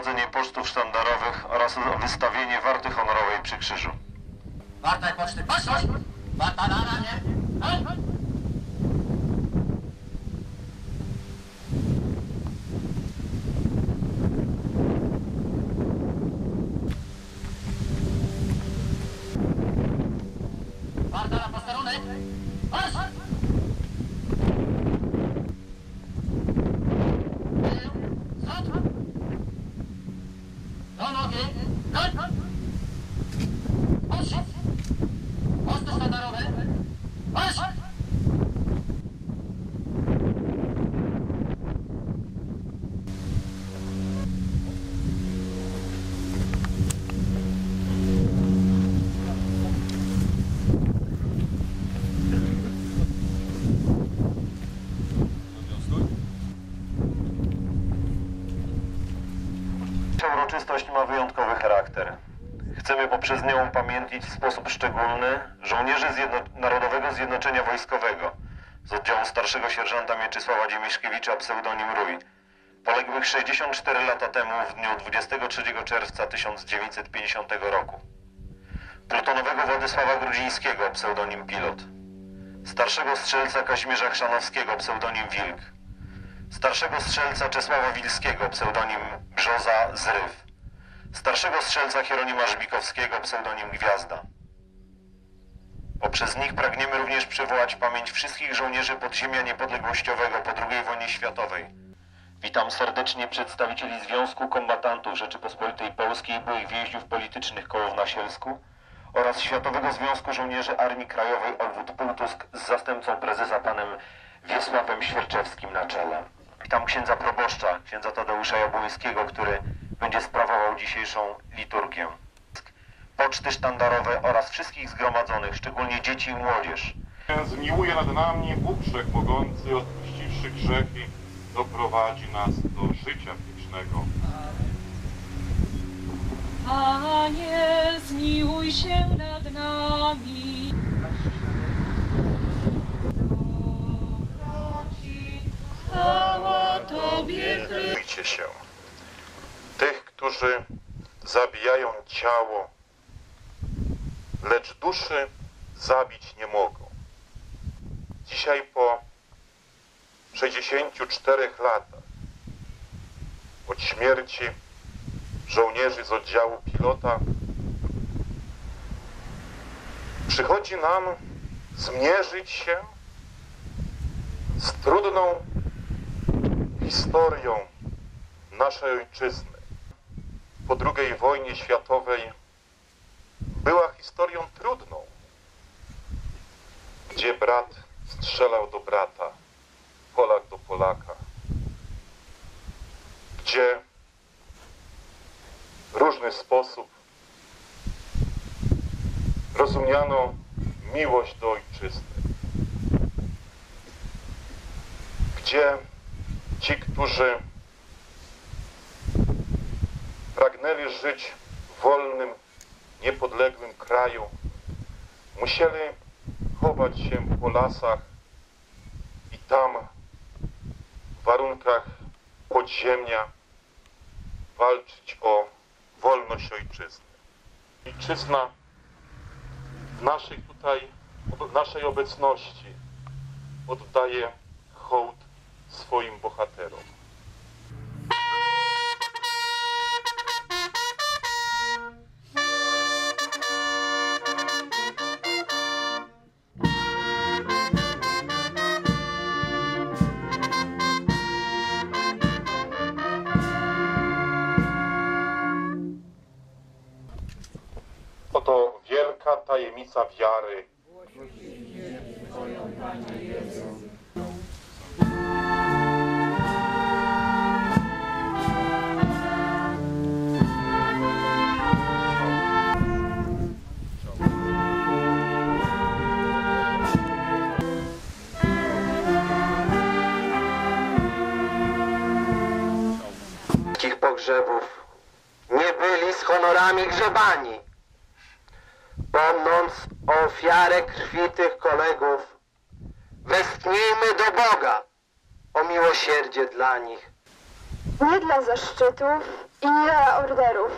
Wprowadzenie pocztów sztandarowych oraz wystawienie warty honorowej przy krzyżu. Warta poczty! Warta na ramię! Do ma wyjątkowy charakter. Chcemy poprzez nią upamiętnić w sposób szczególny żołnierzy Zjedno- Narodowego Zjednoczenia Wojskowego z oddziału starszego sierżanta Mieczysława Dziemiszkiewicza pseudonim Rój, poległych 64 lata temu w dniu 23 czerwca 1950 roku. Plutonowego Władysława Grudzińskiego pseudonim Pilot, starszego strzelca Kazimierza Chrzanowskiego pseudonim Wilk, starszego strzelca Czesława Wilskiego, pseudonim Brzoza Zryw, starszego strzelca Hieronima Żbikowskiego, pseudonim Gwiazda. Poprzez nich pragniemy również przywołać pamięć wszystkich żołnierzy podziemia niepodległościowego po II wojnie światowej. Witam serdecznie przedstawicieli Związku Kombatantów Rzeczypospolitej Polskiej i byłych więźniów politycznych Kołów na Sielsku oraz Światowego Związku Żołnierzy Armii Krajowej Olwód Półtusk z zastępcą prezesa panem Wiesławem Świerczewskim na czele. Witam księdza proboszcza, księdza Tadeusza Jabłońskiego, który będzie sprawował dzisiejszą liturgię. Poczty sztandarowe oraz wszystkich zgromadzonych, szczególnie dzieci i młodzież. Zmiłuje nad nami Bóg Wszechmogący, odpuściwszy grzechy, doprowadzi nas do życia wiecznego. Panie, zmiłuj się nad nami. Chwała Tobie, Chryste. Się. Którzy zabijają ciało, lecz duszy zabić nie mogą. Dzisiaj po 64 latach od śmierci żołnierzy z oddziału pilota przychodzi nam zmierzyć się z trudną historią naszej ojczyzny po II wojnie światowej była historią trudną, gdzie brat strzelał do brata, Polak do Polaka, gdzie w różny sposób rozumiano miłość do ojczyzny, gdzie ci, którzy pragnęli żyć w wolnym, niepodległym kraju, musieli chować się po lasach i tam w warunkach podziemia walczyć o wolność ojczyzny. Ojczyzna w naszej tutaj, w naszej obecności oddaje hołd swoim bohaterom. końca wiary. Pogrzebów nie byli z honorami grzebani. O ofiarę krwi tych kolegów, westchnijmy do Boga o miłosierdzie dla nich. Nie dla zaszczytów i nie dla orderów,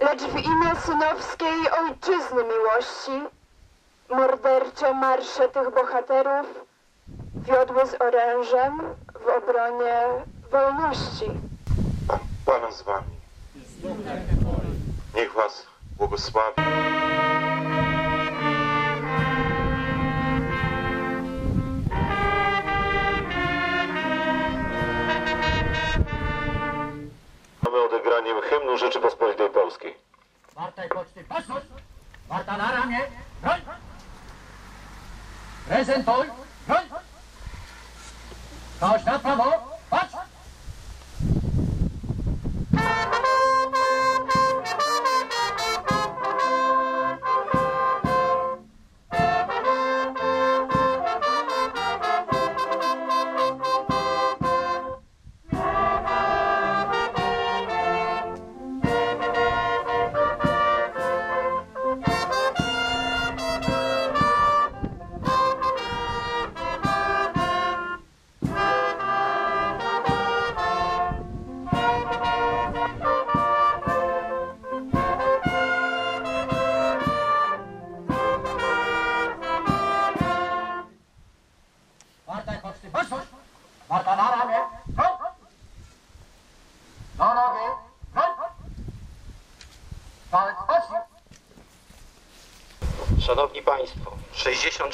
lecz w imię synowskiej ojczyzny miłości, mordercze marsze tych bohaterów wiodły z orężem w obronie wolności. Pan z wami. Niech was błogosławi. Odegraniem hymnu Rzeczypospolitej Polskiej. Wartaj poczty, baczność! Warta na ramię, broń! Prezentuj, broń! Kość na prawo,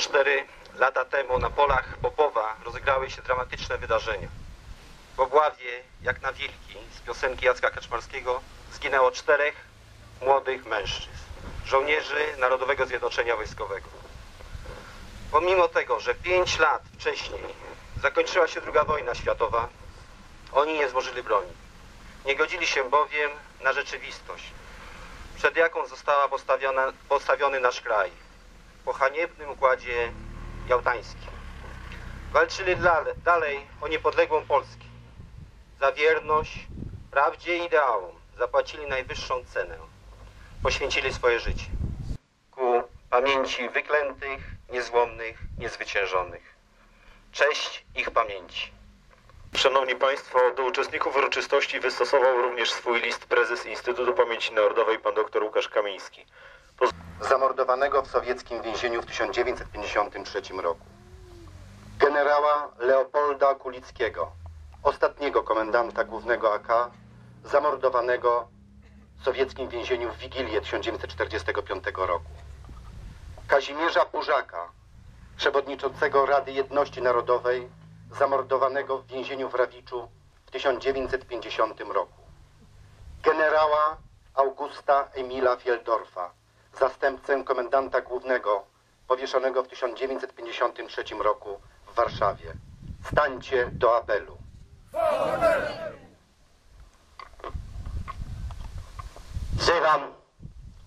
64 lata temu na polach Popowa rozegrały się dramatyczne wydarzenia. W Obławie, jak na wilki, z piosenki Jacka Kaczmarskiego zginęło czterech młodych mężczyzn, żołnierzy Narodowego Zjednoczenia Wojskowego. Pomimo tego, że pięć lat wcześniej zakończyła się II wojna światowa, oni nie złożyli broni. Nie godzili się bowiem na rzeczywistość, przed jaką została postawiony nasz kraj po haniebnym układzie jałtańskim. Walczyli dale, dalej o niepodległą Polskę. Za wierność, prawdzie i ideałom zapłacili najwyższą cenę. Poświęcili swoje życie ku pamięci wyklętych, niezłomnych, niezwyciężonych. Cześć ich pamięci. Szanowni Państwo, do uczestników uroczystości wystosował również swój list prezes Instytutu Pamięci Narodowej, pan dr Łukasz Kamiński. Zamordowanego w sowieckim więzieniu w 1953 roku. Generała Leopolda Kulickiego, ostatniego komendanta głównego AK, zamordowanego w sowieckim więzieniu w Wigilię 1945 roku. Kazimierza Pużaka, przewodniczącego Rady Jedności Narodowej, zamordowanego w więzieniu w Rawiczu w 1950 roku. Generała Augusta Emila Fieldorfa, zastępcę komendanta głównego powieszonego w 1953 roku w Warszawie. Stańcie do apelu. Wzywam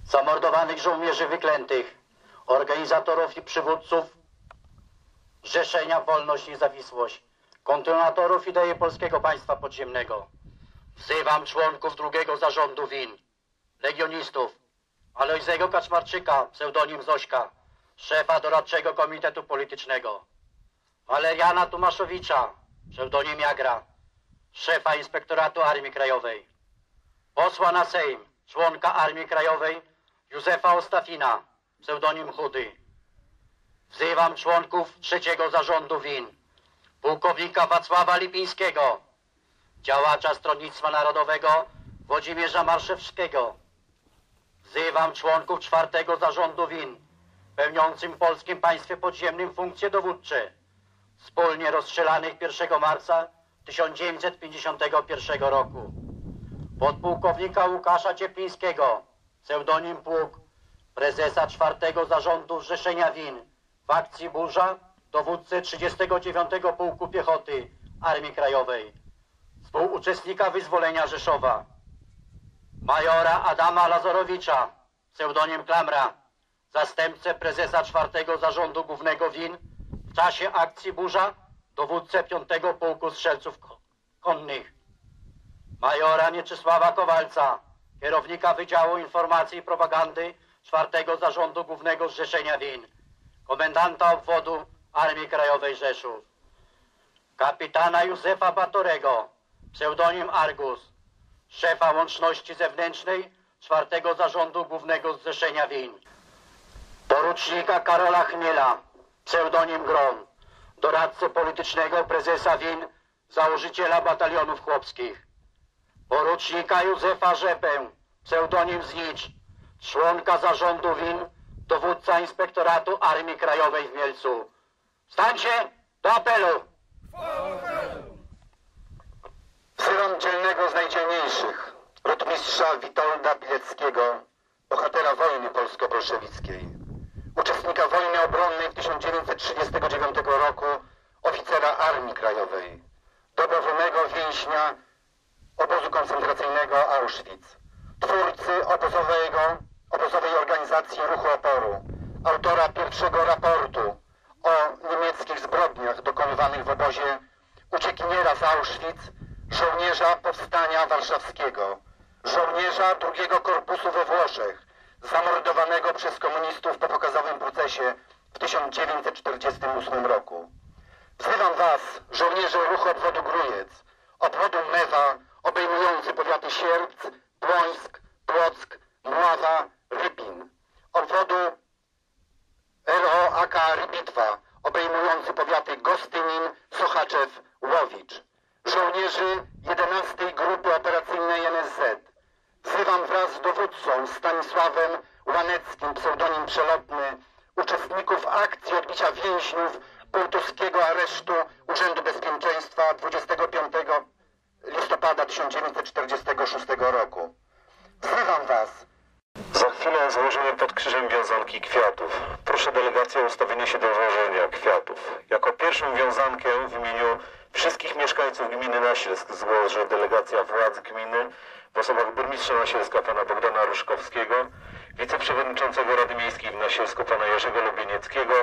zamordowanych żołnierzy wyklętych, organizatorów i przywódców Zrzeszenia Wolność i Niezawisłość, kontynuatorów idei Polskiego Państwa Podziemnego. Wzywam członków drugiego zarządu WIN, legionistów, Alojzego Kaczmarczyka, pseudonim Zośka, szefa doradczego komitetu politycznego, Waleriana Tomaszowicza, pseudonim Jagra, szefa inspektoratu Armii Krajowej, posła na Sejm, członka Armii Krajowej Józefa Ostafina, pseudonim Chudy. Wzywam członków trzeciego zarządu WIN, pułkownika Wacława Lipińskiego, działacza Stronnictwa Narodowego Włodzimierza Marszewskiego. Wzywam członków czwartego zarządu WIN, pełniącym w polskim państwie podziemnym funkcje dowódcze, wspólnie rozstrzelanych 1 marca 1951 roku. Podpułkownika Łukasza Cieplińskiego, pseudonim Pług, prezesa czwartego zarządu Zrzeszenia WIN w akcji Burza, dowódcy 39 Pułku Piechoty Armii Krajowej, współuczestnika wyzwolenia Rzeszowa, majora Adama Lazorowicza, pseudonim Klamra, zastępcę prezesa czwartego zarządu głównego WIN w czasie akcji Burza, dowódcę 5 Pułku Strzelców Konnych, majora Mieczysława Kowalca, kierownika Wydziału Informacji i Propagandy czwartego Zarządu Głównego Zrzeszenia Win, komendanta obwodu Armii Krajowej Rzeszów, kapitana Józefa Batorego, pseudonim Argus, szefa łączności zewnętrznej czwartego Zarządu Głównego Zrzeszenia Win, porucznika Karola Chmiela, pseudonim Grom, doradcę politycznego prezesa WIN, założyciela batalionów chłopskich, porucznika Józefa Rzepę, pseudonim Znicz, członka zarządu WIN, dowódca Inspektoratu Armii Krajowej w Mielcu. Stańcie do apelu! Wzywam dzielnego z najdzielniejszych, rotmistrza Witolda Pileckiego, bohatera wojny polsko-bolszewickiej, uczestnika wojny obronnej w 1939 roku, oficera Armii Krajowej, dobrowolnego więźnia obozu koncentracyjnego Auschwitz, twórcy obozowego, obozowej organizacji ruchu oporu, autora pierwszego raportu o niemieckich zbrodniach dokonywanych w obozie uciekiniera z Auschwitz, żołnierza powstania warszawskiego, żołnierza drugiego korpusu we Włoszech, zamordowanego przez komunistów po pokazowym procesie w 1948 roku. Wzywam Was, żołnierze ruchu obwodu Grójec, obwodu Mewa, obejmujący powiaty Sierpc, Błońsk, Płock, Mława, Rypin, obwodu ROAK Rybitwa, obejmujący powiaty Gostynin, Sochaczew, Łowicz. Żołnierzy 11 Grupy Operacyjnej NSZ. Wzywam wraz z dowódcą Stanisławem Łaneckim, pseudonim Przelotny, uczestników akcji odbicia więźniów półtuskiego aresztu Urzędu Bezpieczeństwa 25 listopada 1946 roku. Wzywam Was, Za chwilę złożymy pod krzyżem wiązanki kwiatów. Proszę delegację o ustawienie się do złożenia kwiatów. Jako pierwszą wiązankę w mieszkańców gminy Nasielsk złoży delegacja władz gminy w osobach burmistrza Nasielska pana Bogdana Ruszkowskiego, wiceprzewodniczącego Rady Miejskiej w Nasielsku pana Jerzego Lubienieckiego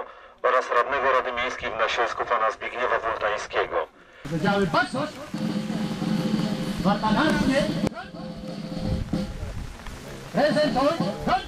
oraz radnego Rady Miejskiej w Nasielsku pana Zbigniewa Wultańskiego. Wydziały! Batalanie! Prezentuj!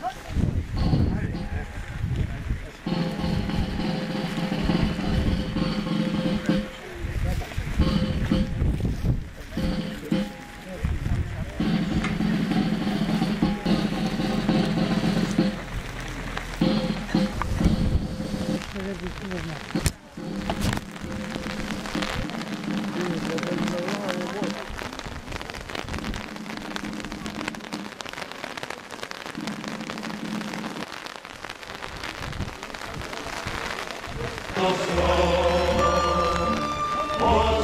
Po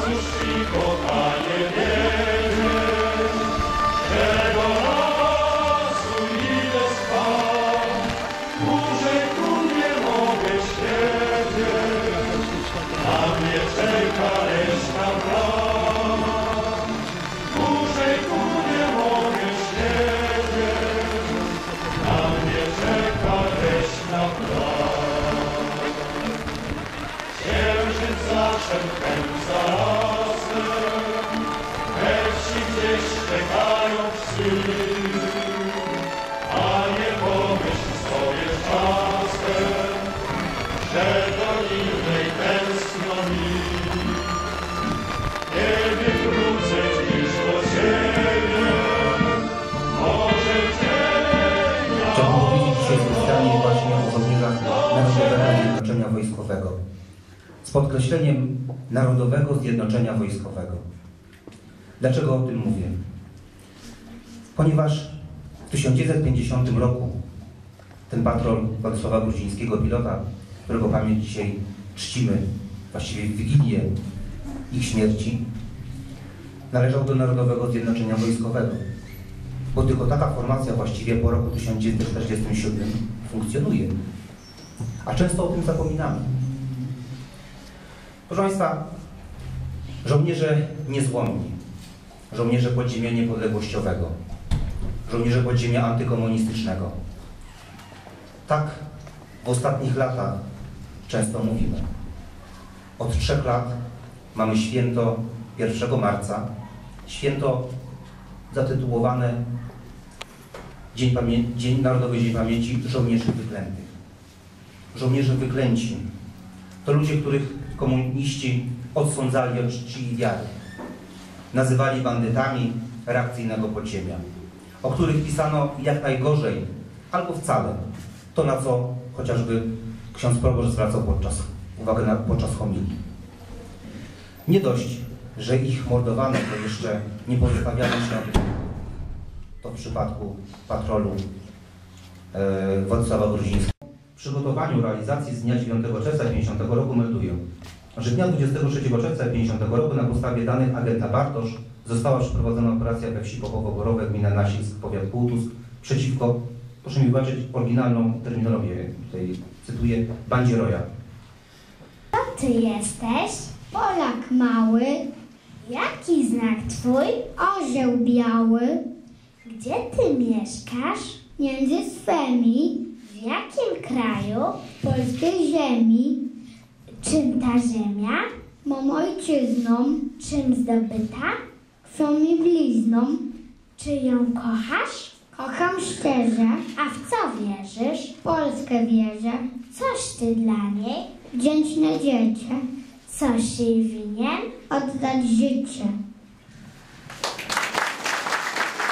cóż ci kochanie Shukran Salam. Z podkreśleniem Narodowego Zjednoczenia Wojskowego. Dlaczego o tym mówię? Ponieważ w 1950 roku ten patrol Władysława Gruzińskiego, pilota, którego pamięć dzisiaj czcimy, właściwie w Wigilię ich śmierci, należał do Narodowego Zjednoczenia Wojskowego bo tylko taka formacja właściwie po roku 1947 funkcjonuje. A często o tym zapominamy. Proszę Państwa, żołnierze niezłomni, żołnierze podziemia niepodległościowego, żołnierze podziemia antykomunistycznego. Tak w ostatnich latach często mówimy. Od trzech lat mamy święto 1 marca, święto zatytułowane Dzień, Pamię- Dzień Narodowy Dzień Pamięci Żołnierzy Wyklętych. Żołnierze wyklęci to ludzie, których komuniści odsądzali od czci i wiary. Nazywali bandytami reakcyjnego podziemia, o których pisano jak najgorzej albo wcale. To, na co chociażby ksiądz proboszcz zwracał podczas, uwagę na, podczas homilii. Nie dość, że ich mordowano, to jeszcze nie pozostawiano się to w przypadku patrolu e, Władysława Gruzińskiego. Przygotowaniu realizacji z dnia 9 czerwca 50 roku melduję, że dnia 23 czerwca 50 roku na podstawie danych agenta Bartosz została przeprowadzona operacja we wsi Popowo-Borowe, gmina Nasisk, powiat Półtusk, przeciwko, proszę mi wybaczyć oryginalną terminologię, tutaj cytuję, bandzie Roja. Ty jesteś? Polak mały. Jaki znak twój? Orzeł biały. Gdzie ty mieszkasz? Między swemi. W jakim kraju? Polskiej ziemi. Czym ta ziemia? Mą ojczyzną. Czym zdobyta? Krwią mi blizną. Czy ją kochasz? Kocham szczerze. A w co wierzysz? Polskę wierzę. Coś ty dla niej? Wdzięczne dziecię. Coś jej winien? Oddać życie.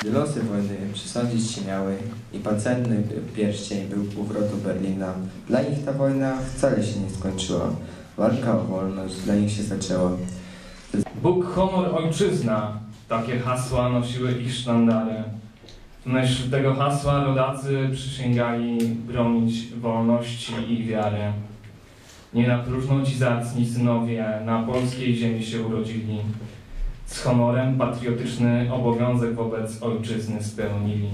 Gdy losy wojny przysądzić się miały i pancerny pierścień był powrotu Berlina, dla nich ta wojna wcale się nie skończyła. Walka o wolność dla nich się zaczęła. Bóg, honor, ojczyzna. Takie hasła nosiły ich sztandary. W myśl tego hasła rodacy przysięgali bronić wolności i wiary. Nie na próżno ci zacni synowie na polskiej ziemi się urodzili. Z honorem patriotyczny obowiązek wobec ojczyzny spełnili.